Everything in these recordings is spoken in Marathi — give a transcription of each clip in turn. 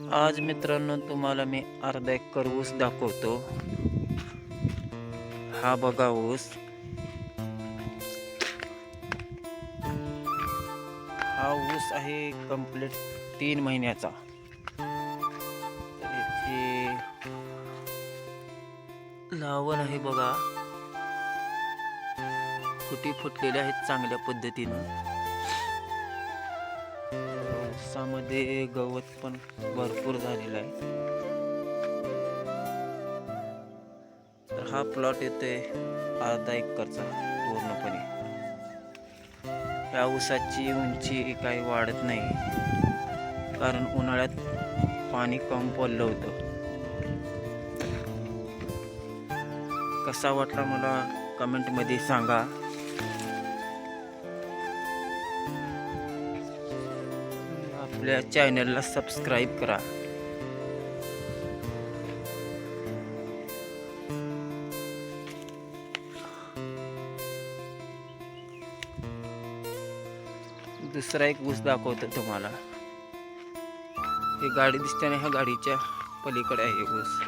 आज मित्रांनो तुम्हाला मी अर्धा एकर ऊस दाखवतो. हा बघा ऊस. हा ऊस आहे कंप्लीट तीन महिन्याचा. लावण आहे बघा. फुटी फुटलेल्या आहेत चांगल्या पद्धतीनं. ऊसामध्ये गवत पण भरपूर झालेलं आहे. तर हा प्लॉट येतोय अर्धा एकरचा पूर्णपणे. या ऊसाची उंची काही वाढत नाही. कारण उन्हाळ्यात पाणी कम पडलं होतं. कसा वाटला मला कमेंटमध्ये सांगा. आपल्या चॅनलला सबस्क्राईब करा. दुसरा एक ऊस दाखवतो तुम्हाला. ही गाडी दिसते ना ह्या गाडीच्या पलीकडे आहे ऊस.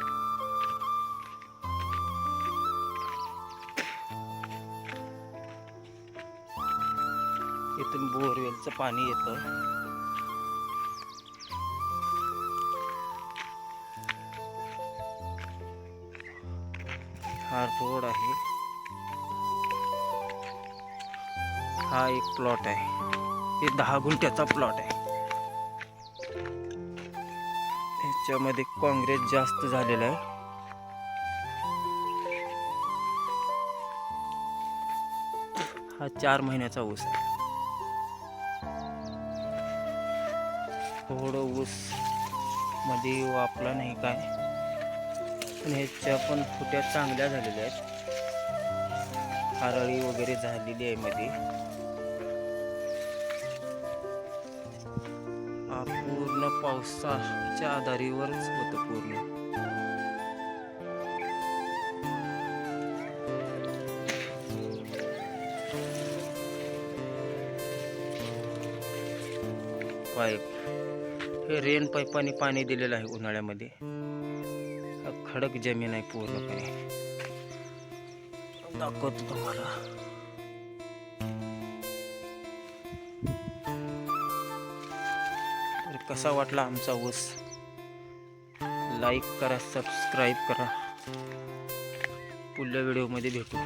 इथून बोरवेलचं पाणी येतं. हा रोड आहे. हा एक प्लॉट आहे. हे दहा गुंठ्याचा प्लॉट आहे. ह्याच्यामध्ये काँग्रेस जास्त झालेलं आहे. हा चार महिन्याचा ऊस आहे. थोडं ऊसमध्ये वापला नाही काय. आणि ह्याच्या पण फुट्या चांगल्या झालेल्या आहेत. हरळी वगैरे झालेली आहे मध्ये. पूर्ण पावसाच्या आधारीवरच होतं पूर्ण. पाईप. हे रेन पाईपाने पाणी दिलेलं आहे उन्हाळ्यामध्ये. खडक जमीन आहे पूर्णपणे. दाखवतो तुम्हाला. तर कसा वाटला आमचा ऊस? लाईक करा सबस्क्राईब करा. पुढल्या व्हिडिओमध्ये भेटू.